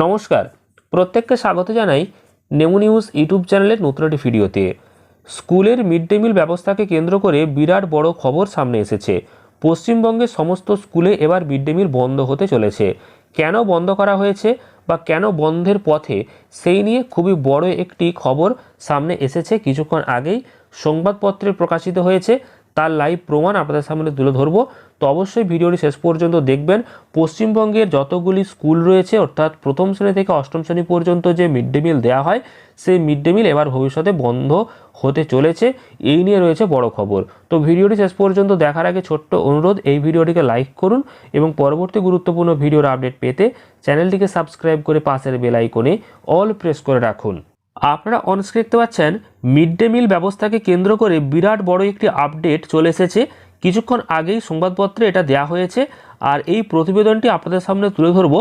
নমস্কার। প্রত্যেককে স্বাগত জানাই নেমু নিউজ ইউটিউব চ্যানেলের নতুন একটি ভিডিওতে। স্কুলের মিড ডে মিল ব্যবস্থাকে কেন্দ্র করে বিরাট বড় খবর সামনে এসেছে। পশ্চিমবঙ্গের সমস্ত স্কুলে এবার মিড ডে মিল বন্ধ হতে চলেছে। কেন বন্ধ করা হয়েছে বা কেন বন্ধের পথে, সেই নিয়ে খুবই বড় একটি খবর সামনে এসেছে। কিছুক্ষণ আগেই সংবাদপত্রে প্রকাশিত হয়েছে তার লাইভ প্রমাণ আপনাদের সামনে তুলে ধরবো। তো অবশ্যই ভিডিওটি শেষ পর্যন্ত দেখবেন। পশ্চিমবঙ্গের যতগুলি স্কুল রয়েছে, অর্থাৎ প্রথম শ্রেণি থেকে অষ্টম শ্রেণি পর্যন্ত যে মিড ডে মিল দেওয়া হয়, সেই মিড ডে মিল এবার ভবিষ্যতে বন্ধ হতে চলেছে। এই নিয়ে রয়েছে বড় খবর। তো ভিডিওটি শেষ পর্যন্ত দেখার আগে ছোট্ট অনুরোধ, এই ভিডিওটিকে লাইক করুন এবং পরবর্তী গুরুত্বপূর্ণ ভিডিওর আপডেট পেতে চ্যানেলটিকে সাবস্ক্রাইব করে পাশের বেল আইকনে অল প্রেস করে রাখুন। আপনারা অনস্ক্রিন দেখতে পাচ্ছেন মিড ডে মিল ব্যবস্থাকে কেন্দ্র করে বিরাট বড় একটি আপডেট চলে এসেছে। কিছুক্ষণ আগেই সংবাদপত্রে এটা দেয়া হয়েছে। আর এই প্রতিবেদনটি আপনাদের সামনে তুলে ধরব,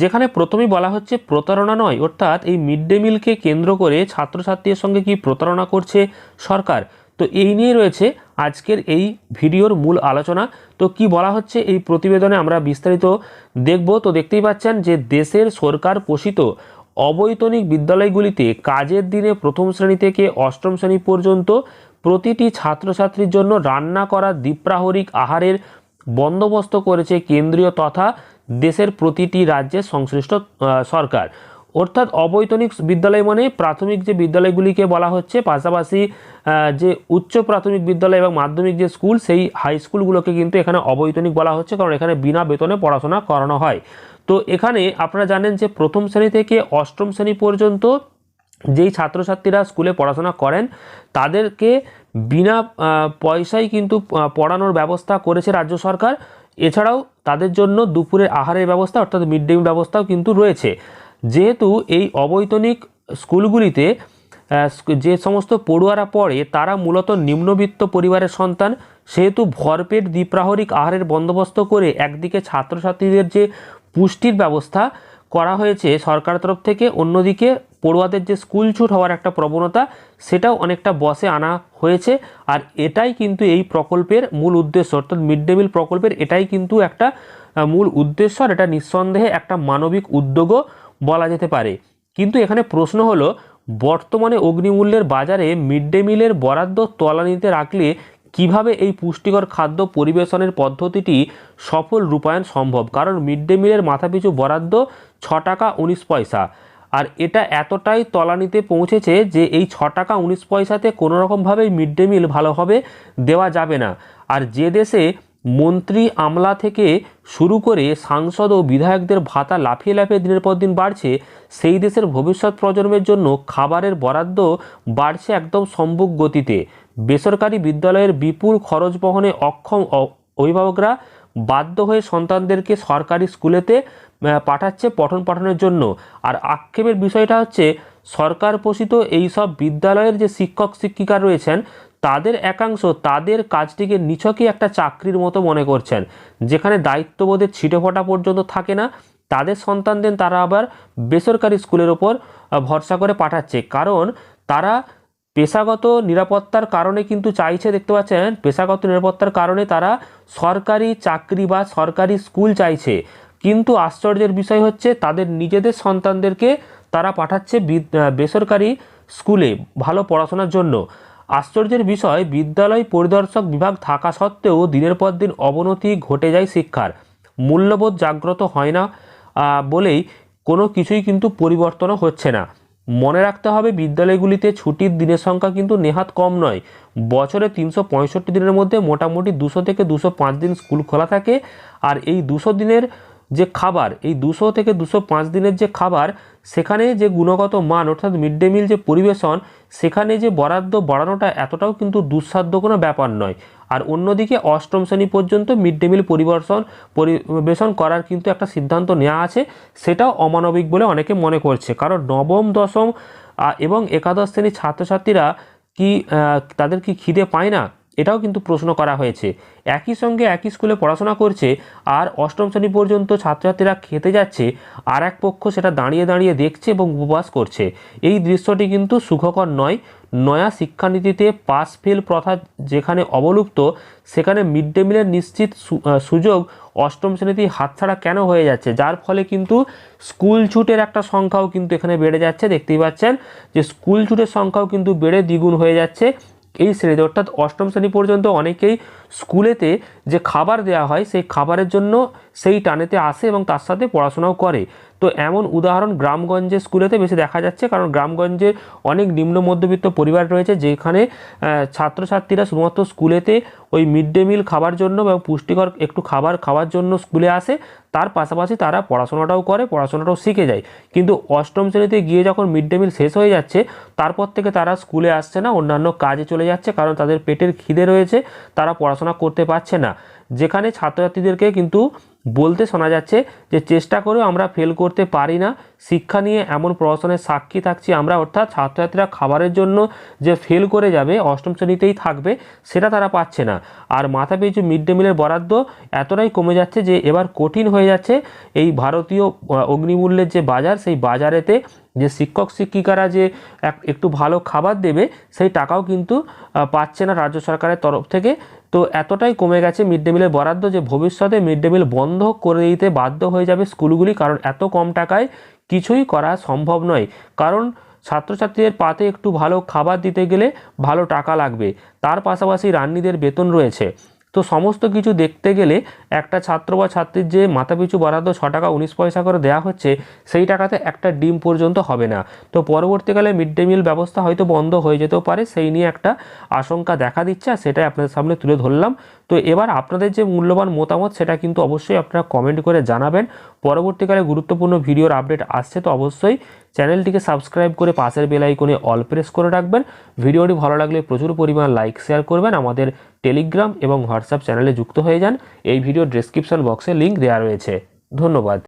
যেখানে প্রথমেই বলা হচ্ছে প্রতারণা নয়, অর্থাৎ এই মিড ডে মিলকে কেন্দ্র করে ছাত্রছাত্রীদের সঙ্গে কি প্রতারণা করছে সরকার। তো এই নিয়ে রয়েছে আজকের এই ভিডিওর মূল আলোচনা। তো কি বলা হচ্ছে এই প্রতিবেদনে আমরা বিস্তারিত দেখব। তো দেখতেই পাচ্ছেন যে দেশের সরকার পোষিত অবৈতনিক বিদ্যালয়গুলিতে কাজের দিনে প্রথম শ্রেণি থেকে অষ্টম শ্রেণি পর্যন্ত প্রতিটি ছাত্রছাত্রীর জন্য রান্না করা দ্বীপ্রাহরিক আহারের বন্দোবস্ত করেছে কেন্দ্রীয় তথা দেশের প্রতিটি রাজ্যের সংশ্লিষ্ট সরকার। অর্থাৎ অবৈতনিক বিদ্যালয় মানে প্রাথমিক যে বিদ্যালয়গুলিকে বলা হচ্ছে, পাশাপাশি যে উচ্চ প্রাথমিক বিদ্যালয় এবং মাধ্যমিক যে স্কুল, সেই হাই স্কুলগুলোকে কিন্তু এখানে অবৈতনিক বলা হচ্ছে, কারণ এখানে বিনা বেতনে পড়াশোনা করানো হয়। তো এখানে আপনারা জানেন যে প্রথম শ্রেণি থেকে অষ্টম শ্রেণি পর্যন্ত যেই ছাত্রছাত্রীরা স্কুলে পড়াশোনা করেন, তাদেরকে বিনা পয়সায় কিন্তু পড়ানোর ব্যবস্থা করেছে রাজ্য সরকার। এছাড়াও তাদের জন্য দুপুরের আহারের ব্যবস্থা, অর্থাৎ মিড ডে মিল ব্যবস্থাও কিন্তু রয়েছে। যেহেতু এই অবৈতনিক স্কুলগুলিতে যে সমস্ত পড়ুয়ারা পড়ে, তারা মূলত নিম্নবিত্ত পরিবারের সন্তান। সেহেতু ভরপেট দ্বিপ্রাহরিক আহারের বন্দোবস্ত করে একদিকে ছাত্রছাত্রীদের যে পুষ্টির ব্যবস্থা করা হয়েছে সরকার তরফ থেকে। অন্যদিকে পড়ুয়াদের যে স্কুল ছুট হওয়ার একটা প্রবণতা, সেটাও অনেকটা বসে আনা হয়েছে। আর এটাই কিন্তু এই প্রকল্পের মূল উদ্দেশ্য, অর্থাৎ মিড ডে মিল প্রকল্পের এটাই কিন্তু একটা মূল উদ্দেশ্য। আর এটা নিঃসন্দেহে একটা মানবিক উদ্যোগও বলা যেতে পারে। কিন্তু এখানে প্রশ্ন হলো, বর্তমানে অগ্নিমূল্যের বাজারে মিড ডে মিলের বরাদ্দ তলানিতে রাখলে কীভাবে এই পুষ্টিকর খাদ্য পরিবেশনের পদ্ধতিটি সফল রূপায়ণ সম্ভব? কারণ মিড ডে মিলের মাথাপিছু বরাদ্দ ছ টাকা উনিশ পয়সা। আর এটা এতটাই তলানিতে পৌঁছেছে যে এই ছ টাকা উনিশ পয়সাতে কোনোরকমভাবেই মিড ডে মিল ভালোভাবে দেওয়া যাবে না। আর যে দেশে মন্ত্রী আমলা থেকে শুরু করে সাংসদ ও বিধায়কদের ভাতা লাফিয়ে লাফিয়ে দিনের পর দিন বাড়ছে, সেই দেশের ভবিষ্যৎ প্রজন্মের জন্য খাবারের বরাদ্দ বাড়ছে একদম সম্মুখ গতিতে। বেসরকারি বিদ্যালয়ের বিপুল খরচ বহনে অক্ষম অভিভাবকরা বাধ্য হয়ে সন্তানদেরকে সরকারি স্কুলেতে পাঠাচ্ছে পঠন পাঠনের জন্য। আর আক্ষেপের বিষয়টা হচ্ছে, সরকার পোষিত এই সব বিদ্যালয়ের যে শিক্ষক শিক্ষিকা রয়েছেন তাদের একাংশ তাদের কাজটিকে নিছকই একটা চাকরির মতো মনে করছেন। যেখানে দায়িত্ববোধের ছিটেফোঁটা পর্যন্ত থাকে না, তাদের সন্তানদের তারা আবার বেসরকারি স্কুলের ওপর ভরসা করে পাঠাচ্ছে। কারণ তারা পেশাগত নিরাপত্তার কারণে কিন্তু চাইছে, দেখতে পাচ্ছেন? পেশাগত নিরাপত্তার কারণে তারা সরকারি চাকরি বা সরকারি স্কুল চাইছে। কিন্তু আশ্চর্যের বিষয় হচ্ছে, তাদের নিজেদের সন্তানদেরকে তারা পাঠাচ্ছে বেসরকারি স্কুলে ভালো পড়াশোনার জন্য। আশ্চর্যের বিষয়, বিদ্যালয় পরিদর্শক বিভাগ থাকা সত্ত্বেও দিনের পর দিন অবনতি ঘটে যায় শিক্ষার। মূল্যবোধ জাগ্রত হয় না বলেই কোনো কিছুই কিন্তু পরিবর্তনও হচ্ছে না। মনে রাখতে হবে, বিদ্যালয়গুলিতে ছুটির দিনের সংখ্যা কিন্তু নেহাত কম নয়। বছরে তিনশো পঁয়ষট্টি দিনের মধ্যে মোটামুটি দুশো থেকে দুশো দিন স্কুল খোলা থাকে। আর এই দুশো দিনের যে খাবার, এই দুশো থেকে দুশো দিনের যে খাবার সেখানে যে গুণগত মান, অর্থাৎ মিড ডে মিল যে পরিবেশন, সেখানে যে বরাদ্দ বাড়ানোটা এতটাও কিন্তু দুঃসাধ্য কোনো ব্যাপার নয়। আর অন্যদিকে অষ্টম শ্রেণি পর্যন্ত মিড ডে মিল পরিবেশন পরিবেশন করার কিন্তু একটা সিদ্ধান্ত নেওয়া আছে, সেটাও অমানবিক বলে অনেকে মনে করছে। কারণ নবম, দশম এবং একাদশ শ্রেণির ছাত্রছাত্রীরা কি তাদের কি খিদে পায় না? এটাও কিন্তু প্রশ্ন করা হয়েছে। একই সঙ্গে একই স্কুলে পড়াশোনা করছে আর অষ্টম শ্রেণি পর্যন্ত ছাত্রছাত্রীরা খেতে যাচ্ছে, আর এক পক্ষ সেটা দাঁড়িয়ে দাঁড়িয়ে দেখছে এবং উপবাস করছে। এই দৃশ্যটি কিন্তু সুখকর নয়। নয়া শিক্ষানীতিতে পাস ফেল প্রথা যেখানে অবলুপ্ত, সেখানে মিড ডে মিলের নিশ্চিত সুযোগ অষ্টম শ্রেণীতে হাতছাড়া কেন হয়ে যাচ্ছে? যার ফলে কিন্তু স্কুল ছুটের একটা সংখ্যাও কিন্তু এখানে বেড়ে যাচ্ছে। দেখতেই পাচ্ছেন যে স্কুল ছুটের সংখ্যাও কিন্তু বেড়ে দ্বিগুণ হয়ে যাচ্ছে। এই শ্রেণীতে অর্থাৎ অষ্টম শ্রেণি পর্যন্ত অনেকেই স্কুলেতে যে খাবার দেওয়া হয়, সেই খাবারের জন্য সেই টানেতে আসে এবং তার সাথে পড়াশোনাও করে। তো এমন উদাহরণ গ্রামগঞ্জের স্কুলেতে বেশি দেখা যাচ্ছে, কারণ গ্রামগঞ্জে অনেক নিম্ন মধ্যবিত্ত পরিবার রয়েছে, যেখানে ছাত্রছাত্রীরা শুধুমাত্র স্কুলেতে ওই মিড ডে মিল খাবার জন্য এবং পুষ্টিকর একটু খাবার খাওয়ার জন্য স্কুলে আসে, তার পাশাপাশি তারা পড়াশোনাটাও করে, পড়াশোনাটাও শিখে যায়। কিন্তু অষ্টম শ্রেণীতে গিয়ে যখন মিড ডে মিল শেষ হয়ে যাচ্ছে, তারপর থেকে তারা স্কুলে আসছে না, অন্যান্য কাজে চলে যাচ্ছে, কারণ তাদের পেটের খিদে রয়েছে, তারা পড়াশোনা করতে পারছে না। যেখানে ছাত্রছাত্রীদেরকে কিন্তু বলতে শোনা যাচ্ছে যে, চেষ্টা করেও আমরা ফেল করতে পারি না। শিক্ষা নিয়ে এমন প্রহসনের সাক্ষী থাকছি আমরা। অর্থাৎ ছাত্রছাত্রীরা খাবারের জন্য যে ফেল করে যাবে, অষ্টম শ্রেণীতেই থাকবে, সেটা তারা পাচ্ছে না। আর মাথা পিছু মিড ডে মিলের বরাদ্দ এতটাই কমে যাচ্ছে যে, এবার কঠিন হয়ে যাচ্ছে। এই ভারতীয় অগ্নিমূল্যের যে বাজার, সেই বাজারেতে যে শিক্ষক শিক্ষিকারা যে এক- একটু ভালো খাবার দেবে, সেই টাকাও কিন্তু পাচ্ছে না রাজ্য সরকারের তরফ থেকে। তো এতটাই কমে গেছে মিড ডে মিলের বরাদ্দ যে ভবিষ্যতে মিড ডে মিল বন্ধ করে দিতে বাধ্য হয়ে যাবে স্কুলগুলি, কারণ এত কম টাকায় কিছুই করা সম্ভব নয়। কারণ ছাত্রছাত্রীদের পাতে একটু ভালো খাবার দিতে গেলে ভালো টাকা লাগবে। তার পাশাপাশি রান্নিদের বেতন রয়েছে। তো সমস্ত কিছু দেখতে গেলে একটা ছাত্র বা ছাত্রীর যে মাথাপিছু বরাদ্দ ছ টাকা উনিশ পয়সা করে দেওয়া হচ্ছে, সেই টাকাতে একটা ডিম পর্যন্ত হবে না। তো পরবর্তীকালে মিড ডে মিল ব্যবস্থা হয়তো বন্ধ হয়ে যেতেও পারে, সেই নিয়ে একটা আশঙ্কা দেখা দিচ্ছে আর সেটাই আপনাদের সামনে তুলে ধরলাম। তো এবার আপনাদের যে মূল্যবান মতামত, সেটা কিন্তু অবশ্যই আপনারা কমেন্ট করে জানাবেন। পরবর্তীকালে গুরুত্বপূর্ণ ভিডিওর আপডেট আসছে, তো অবশ্যই চ্যানেলটিকে সাবস্ক্রাইব করে পাশের বেল আইকনে অল প্রেস করে রাখবেন। ভিডিওটি ভালো লাগলে প্রচুর পরিমাণ লাইক, শেয়ার করবেন। আমাদের টেলিগ্রাম এবং হোয়াটসঅ্যাপ চ্যানেলে যুক্ত হয়ে যান। এই ভিডিও ডেসক্রিপশন বক্সে লিঙ্ক দেওয়া রয়েছে। ধন্যবাদ।